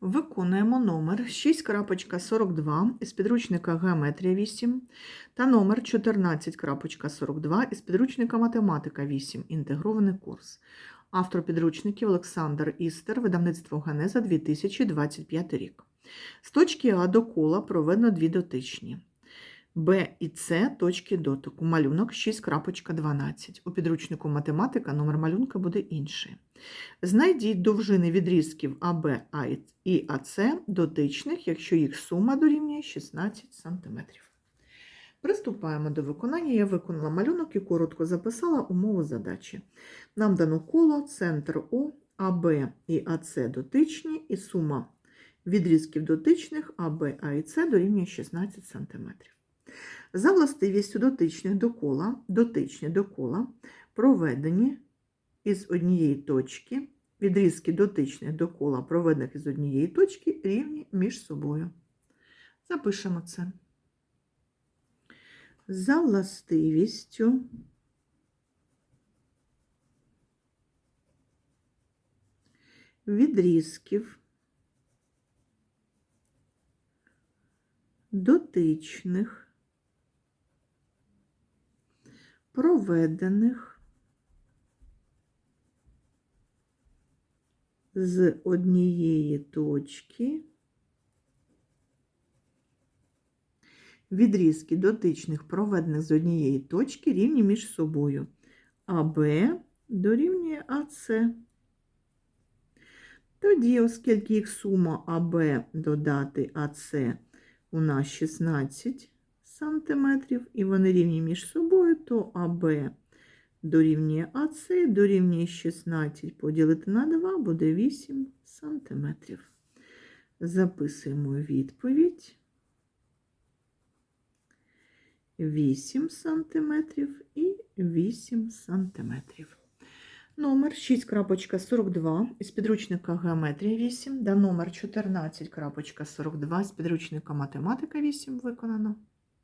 Виконуємо номер 6.42 із підручника Геометрія 8 та номер 14.42 із підручника Математика 8. Інтегрований курс. Автор підручників Олександр Істер, видавництво Генеза 2025 рік. З точки А до кола проведено дві дотичні. Б і С точки дотику. Малюнок 6.12. У підручнику математика номер малюнка буде інший. Знайдіть довжини відрізків АБ і АС дотичних, якщо їх сума дорівнює 16 см. Приступаємо до виконання. Я виконала малюнок і коротко записала умову задачі. Нам дано коло, центр О, АБ і АС дотичні, і сума відрізків дотичних АБ і С дорівнює 16 см. За властивістю дотичних до кола, дотичні до кола проведені із однієї точки, відрізки дотичних до кола, проведених із однієї точки, рівні між собою. Запишемо це. За властивістю відрізків дотичних проведених з однієї точки відрізки дотичних проведених з однієї точки рівні між собою. АБ дорівнює АС. Тоді, оскільки їх сума АБ додати АС у нас 16 сантиметрів, і вони рівні між собою, то АБ дорівнює АС, дорівнює 16 поділити на 2 буде 8 сантиметрів. Записуємо відповідь. 8 сантиметрів і 8 сантиметрів. Номер 6.42 із підручника Геометрія 8 та номер 14.42 з підручника Математика 8 виконано.